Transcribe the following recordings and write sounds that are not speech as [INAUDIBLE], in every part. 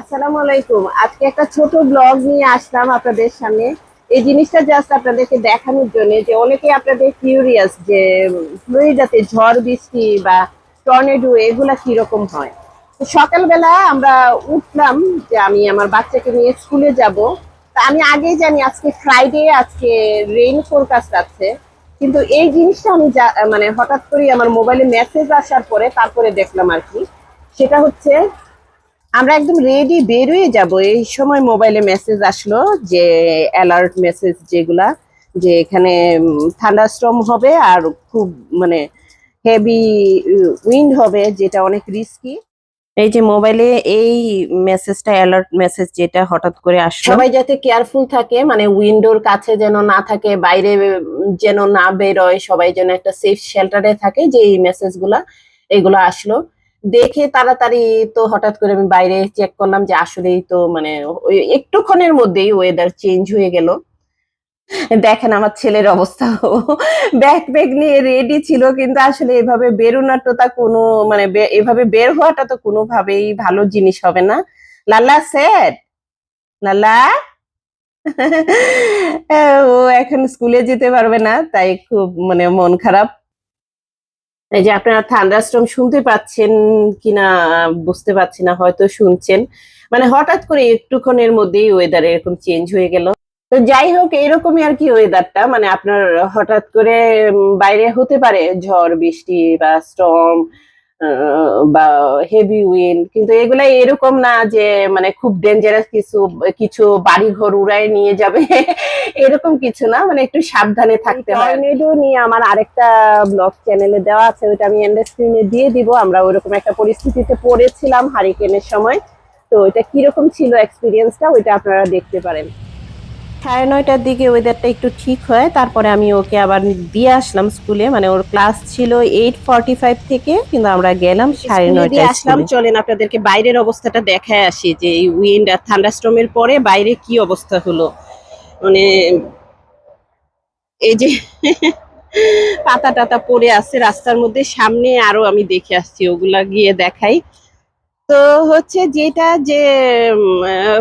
আসসালামু আলাইকুম। আজকে একটা ছোট ব্লগ নিয়ে আসলাম আপনাদের সামনে। এই জিনিসটা জাস্ট আপনাদেরকে দেখানোর জন্য যে অনেকে আপনাদের কিউরিয়াস যে ফ্লোরিডাতে ঝড়, বৃষ্টি বা টর্নেডো এগুলা কীরকম হয়। তো সকালবেলা আমরা উঠলাম যে আমি আমার বাচ্চাকে নিয়ে স্কুলে যাব। তা আমি আগেই জানি আজকে ফ্রাইডে আজকে রেইন ফোরকাস্ট আছে। কিন্তু এই জিনিসটা আমি মানে হঠাৎ করে আমার মোবাইলে মেসেজ আসার পরে তারপরে দেখলাম আর কি। সেটা হচ্ছে আমরা একদম রেডি বেরোয় যাব। এই সময় মোবাইলে মেসেজ আসলো যে অ্যালার্ট মেসেজ যেগুলা, যে এখানে থান্ডারস্টর্ম হবে আর খুব মানে হেভি উইন্ড হবে, যেটা অনেক রিস্কি এই যে মোবাইলে এই মেসেজটা অ্যালার্ট মেসেজ যেটা হঠাৎ করে আসলো। সবাই যাতে কেয়ারফুল থাকে মানে উইন্ডোর কাছে যেন না থাকে, বাইরে যেন না বেরোয়, সবাই যেন একটা সেফ শেল্টারে থাকে, যে এই মেসেজগুলা এগুলো আসলো। দেখে তাড়াতাড়ি তো হঠাৎ করে আমি বাইরে চেক করলাম যে আসলেই তো মানে একটুক্ষণের মধ্যেই ওয়েদার চেঞ্জ হয়ে গেল। দেখেন আমার ছেলের অবস্থা। ব্যাগ নিয়ে রেডি ছিল কিন্তু আসলে এভাবে বেরোনাটা তা কোনো মানে এভাবে বের হওয়াটা তো কোনোভাবেই ভালো জিনিস হবে না। লাল্লা স্যার, লাল্লা। ও এখন স্কুলে যেতে পারবে না, তাই খুব মানে মন খারাপ। এই যে আপনারা থান্ডারস্টর্ম শুনতে পাচ্ছেন কিনা বুঝতে পারছি না, হয়তো শুনছেন। মানে হঠাৎ করে একটুক্ষণের মধ্যেই ওয়েদার এরকম চেঞ্জ হয়ে গেল। তো যাই হোক এরকমই আর কি ওয়েদারটা মানে আপনার হঠাৎ করে বাইরে হতে পারে ঝড়, বৃষ্টি বা স্টর্ম বা হেভি উইন্ড কিন্তু এগুলা এরকম না যে মানে খুব ডেঞ্জারাস কিছু কিছু বাড়ি ঘর উড়ায় নিয়ে যাবে। [LAUGHS] এরকম কিছু না মানে একটু সাবধানে থাকতে হয়। টর্নেডো নিয়ে আমার আরেকটা ব্লগ চ্যানেলে দেওয়া আছে ওইটা আমি এন্ড স্ক্রিনে দিয়ে দিব। আমরা ওইরকম একটা পরিস্থিতিতে পড়েছিলাম হারিকেনের সময়। তো ওইটা কীরকম ছিল এক্সপিরিয়েন্সটা ওইটা আপনারা দেখতে পারেন। সাড়ে নয়টার দিকে ওয়েদারটা একটু ঠিক হয়। তারপরে আমি ওকে আবার দিয়ে আসলাম স্কুলে মানে ওর ক্লাস ছিল এইট ফর্টি ফাইভ থেকে কিন্তু আমরা গেলাম সাড়ে নয়টায় আসলাম। চলেন আপনাদেরকে বাইরের অবস্থাটা দেখায় আসি যে এই উইন্ড আর থান্ডারস্টর্মের পরে বাইরে কি অবস্থা হলো। মানে এই যে পাতা টাতা পড়ে আছে রাস্তার মধ্যে সামনে আরও আমি দেখে আসছি ওগুলা গিয়ে দেখাই। তো হচ্ছে যেটা যে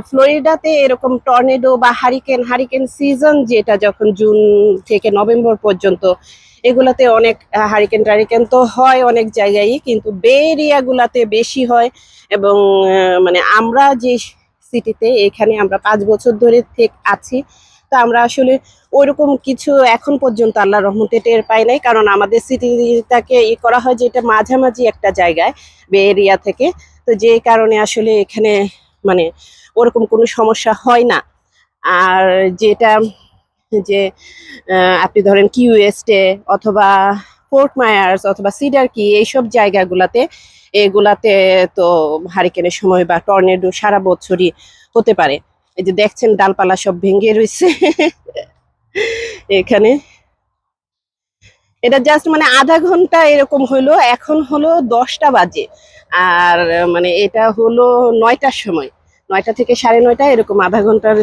ফ্লোরিডাতে এরকম টর্নেডো বা হারিকেন হারিকেন সিজন যেটা যখন জুন থেকে নভেম্বর পর্যন্ত, এগুলাতে অনেক হারিকেন টারিকেন তো হয় অনেক জায়গায়, কিন্তু বে এরিয়াগুলাতে বেশি হয় এবং মানে আমরা যে সিটিতে এখানে আমরা পাঁচ বছর ধরে থেক, আছি, তা আমরা আসলে ওইরকম কিছু এখন পর্যন্ত আল্লাহ রহমতে টের পাই নাই, কারণ আমাদের সিটিটাকে ই করা হয় যে এটা মাঝামাঝি একটা জায়গায়, বে এরিয়া থেকে। তো যে কারণে আসলে এখানে মানে ওরকম কোনো সমস্যা হয় না। আর যেটা যে আপনি ধরেন কিউএসটে অথবা ফোর্ট মায়ার্স অথবা সিডার কি এইসব জায়গাগুলাতে, এগুলাতে তো হারিকেনের সময় বা টর্নেডো সারা বছরই হতে পারে। এই যে দেখছেন, ডালপালা সব ভেঙে রয়েছে। এখানে এটা জাস্ট মানে আধা ঘণ্টা এরকম হলো এখন হলো দশটা বাজে। আর মানে এটা হলো নয়টার সময়। নয়টা থেকে সাড়ে নয়টা এরকম আধা ঘণ্টার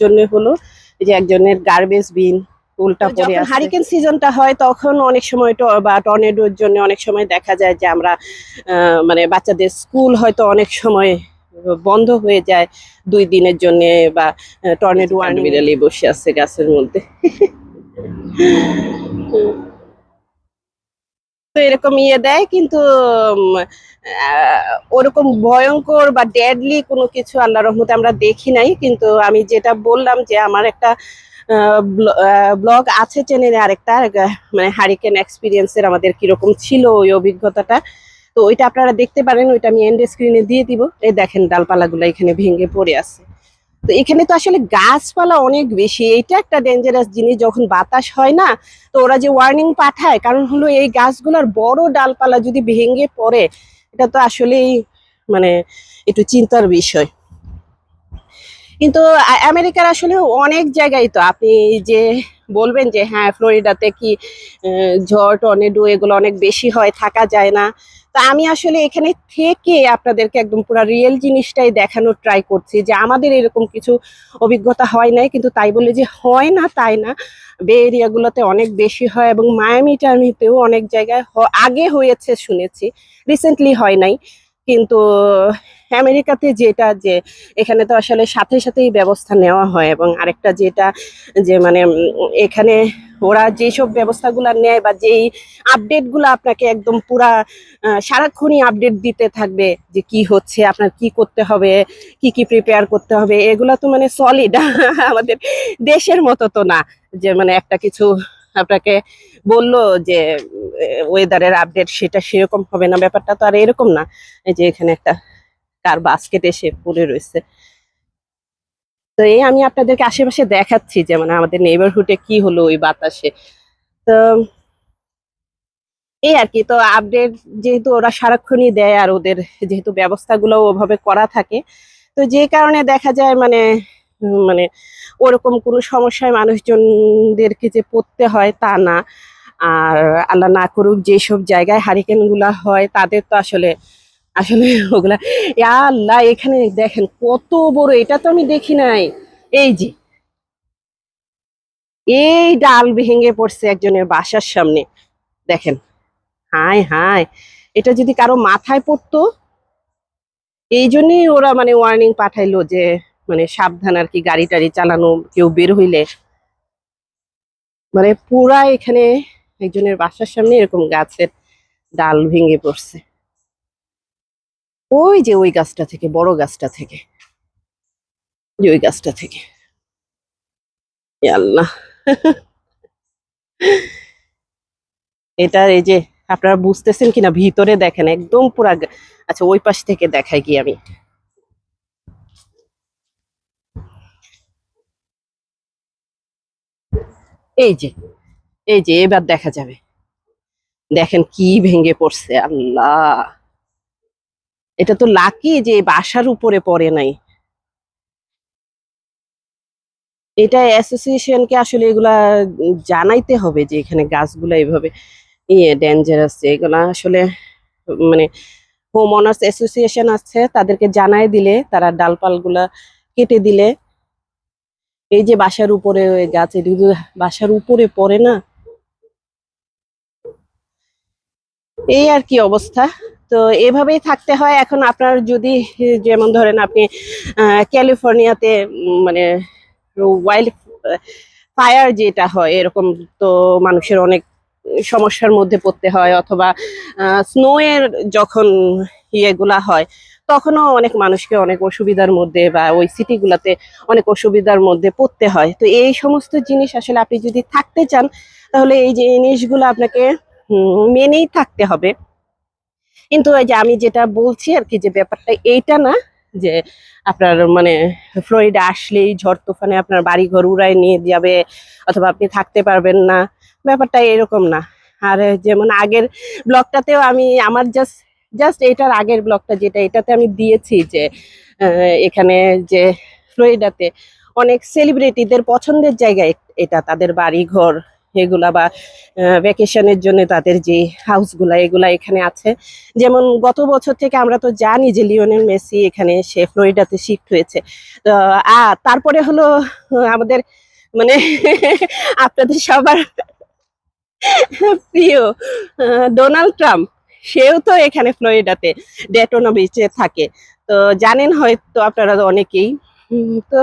জন্য হলো। এই যে একজনের গার্বেজ বিন উল্টা পড়ে আছে। হারিকেন সিজনটা হয় তখন অনেক সময় বা টর্নেডোর জন্য অনেক সময় দেখা যায় যে আমরা মানে বাচ্চাদের স্কুল হয়তো অনেক সময় বন্ধ হয়ে যায় দুই দিনের জন্য বা টর্নেডো বিড়ালি বসে আছে গাছের মধ্যে। [LAUGHS] তো এরকম ইয়ে দেয়, কিন্তু ওরকম ভয়ঙ্কর বা ডেডলি কোনো কিছু আল্লাহ রহমতে আমরা দেখি নাই, কিন্তু আমি যেটা বললাম যে আমার একটা ব্লগ আছে চ্যানেলে আরেকটা মানে হারিকেন এক্সপিরিয়েন্সের আমাদের কীরকম ছিল ওই অভিজ্ঞতাটা। তো ওইটা আপনারা দেখতে পারেন, ওইটা আমি এন্ড স্ক্রিনে দিয়ে দিব। এই দেখেন, ডালপালাগুলো এখানে ভেঙে পড়ে আছে। তো এখানে তো আসলে গাছপালা অনেক বেশি। এটা একটা ডেঞ্জারাস জিনিস, যখন বাতাস হয় না, তো ওরা যে ওয়ার্নিং পাঠায়, কারণ হলো এই গাছগুলোর বড় ডালপালা যদি ভেঙে পড়ে, এটা তো আসলেই মানে একটু চিন্তার বিষয়। কিন্তু আমেরিকার আসলে অনেক জায়গায় তো আপনি যে বলবেন যে হ্যাঁ ফ্লোরিডাতে কি ঝড়, টর্নেডো এগুলো অনেক বেশি হয়, থাকা যায় না। তা আমি আসলে এখানে থেকে আপনাদেরকে একদম পুরো রিয়েল জিনিসটাই দেখানোর ট্রাই করছি যে, আমাদের এরকম কিছু অভিজ্ঞতা হয় নাই, কিন্তু তাই বলে যে, হয় না, তাই না। বে এরিয়াগুলোতে অনেক বেশি হয় এবং মায়ামি টার্মিতেও অনেক জায়গায় আগে হয়েছে শুনেছি রিসেন্টলি হয় নাই। কিন্তু আমেরিকাতে যেটা যে এখানে তো আসলে সাথে সাথেই ব্যবস্থা নেওয়া হয় এবং আরেকটা যেটা যে মানে এখানে ওরা যেসব ব্যবস্থাগুলো নেয় বা যেই আপডেটগুলো আপনাকে একদম পুরা সারাক্ষণই আপডেট দিতে থাকবে যে কি হচ্ছে, আপনার কি করতে হবে, কি কি প্রিপেয়ার করতে হবে, এগুলো তো মানে সলিড [LAUGHS] আমাদের দেশের মতো তো না। যে মানে একটা কিছু আপনাকে বলল যে ওয়েদারের আপডেট সেটা সেরকম হবে না, ব্যাপারটা তো আর এরকম না। যে এখানে একটা কার বাস্কেট এসে পড়ে রয়েছে। তো এই আমি আপনাদেরকে আশেপাশে দেখাচ্ছি যে মানে আমাদের নেইবারহুডে কি হলো ওই বাতাসে। তো এই আর কি, তো আপডেট যেহেতু ওরা সারাক্ষণই দেয় আর ওদের যেহেতু ব্যবস্থাগুলো ওভাবে করা থাকে, তো যে কারণে দেখা যায় মানে মানে ওরকম কোনো সমস্যায় মানুষজনদেরকে যে পড়তে হয় তা না। আর আল্লাহ না করুক, যেসব জায়গায় হারিকেনগুলা হয় তাদের তো আসলে আসলে ওগুলা আল্লাহ, এখানে দেখেন কত বড়, এটা তো আমি দেখি নাই। এই যে, এই ডাল ভেঙে পড়ছে একজনের বাসার সামনে, দেখেন হায় হায় এটা যদি কারও মাথায় পড়তো, এই জন্যই ওরা মানে ওয়ার্নিং পাঠাইলো যে মানে সাবধান আর কি গাড়ি টাড়ি চালানো, কেউ বের হইলে। মানে পুরা এখানে একজনের বাসার সামনে এরকম গাছের ডাল ভেঙে পড়ছে। ওই যে ওই গাছটা থেকে, বড় গাছটা থেকে। ওই গাছটা থেকে। আল্লাহ এটা এই যে, আপনারা বুঝতেছেন কিনা, ভিতরে দেখেন, একদম পুরা আচ্ছা ওই পাশ থেকে দেখাই কি আমি। এই যে এই যে, এবার দেখা যাবে। দেখেন কি ভেঙে পড়ছে, আল্লাহ। এটা তো লাকি যে বাসার উপরে পড়ে নাই। এটা অ্যাসোসিয়েশনকে আসলে এগুলা জানাইতে হবে যে এখানে গাছগুলা এইভাবে ইয়ে ডেঞ্জারাস এগুলা আসলে মানে হোম অনার্স অ্যাসোসিয়েশন আছে, তাদেরকে জানাই দিলে, তারা ডালপালগুলা কেটে দিলে। এই যে বাসার উপরে গাছ এটি বাসার উপরে পড়ে না। এই আর কি অবস্থা। তো এভাবেই থাকতে হয়। এখন আপনার যদি যেমন ধরেন আপনি ক্যালিফোর্নিয়াতে মানে ওয়াইল্ড ফায়ার যেটা হয়, এরকম তো মানুষের অনেক সমস্যার মধ্যে পড়তে হয় অথবা স্নো এর যখন ইয়েগুলা হয়, তখনও অনেক মানুষকে অনেক অসুবিধার মধ্যে বা ওই সিটিগুলাতে অনেক অসুবিধার মধ্যে পড়তে হয়। তো এই সমস্ত জিনিস আসলে আপনি যদি থাকতে চান, তাহলে এই জিনিসগুলো আপনাকে মেনেই থাকতে হবে। কিন্তু এই যে আমি যেটা বলছি আর কি যে ব্যাপারটা এইটা না, যে আপনার মানে ফ্লোরিডা আসলেই ঝড় তুফানে আপনার বাড়ি ঘর উড়ায় নিয়ে যাবে অথবা আপনি থাকতে পারবেন না, ব্যাপারটা এরকম না। আর যেমন আগের ব্লগটাতেও আমি আমার জাস্ট জাস্ট এটার আগের ব্লগটা যেটা, এটাতে আমি দিয়েছি যে এখানে যে ফ্লোরিডাতে অনেক সেলিব্রিটিদের পছন্দের জায়গা এটা তাদের বাড়ি ঘর এগুলা বা ভ্যাকেশনের জন্য তাদের যে হাউসগুলা এগুলা এখানে আছে। যেমন গত বছর থেকে আমরা তো জানি যে লিওনেল মেসি এখানে সে ফ্লোরিডাতে শিফট হয়েছে। তো, আ, তারপরে হলো আমাদের মানে [LAUGHS] আপনাদের সবার প্রিয় ডোনাল্ড ট্রাম্প, সেও তো এখানে ফ্লোরিডাতে ডেটোনো বিচে থাকে। তো জানেন হয়তো আপনারা অনেকেই তো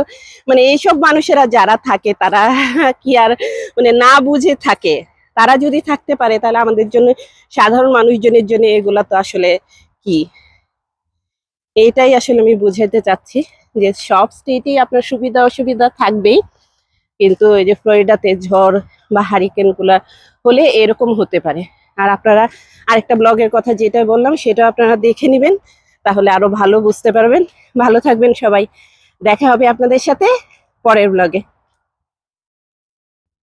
মানে এইসব মানুষেরা যারা থাকে, তারা কি আর মানে না বুঝে থাকে? তারা যদি থাকতে পারে, তাহলে আমাদের জন্য, সাধারণ মানুষজনের জন্য এগুলা তো আসলে কি? এইটাই আসলে আমি বুঝাতে চাচ্ছি যে সব স্টেটেই আপনার সুবিধা, অসুবিধা থাকবেই। কিন্তু এই যে ফ্লোরিডাতে ঝড় বা হারিকেনগুলা হলে এরকম হতে পারে। আর আপনারা আরেকটা ব্লগের কথা যেটা বললাম সেটা আপনারা দেখে নেবেন, তাহলে আরও ভালো বুঝতে পারবেন। ভালো থাকবেন সবাই। দেখা হবে আপনাদের সাথে পরের ব্লগে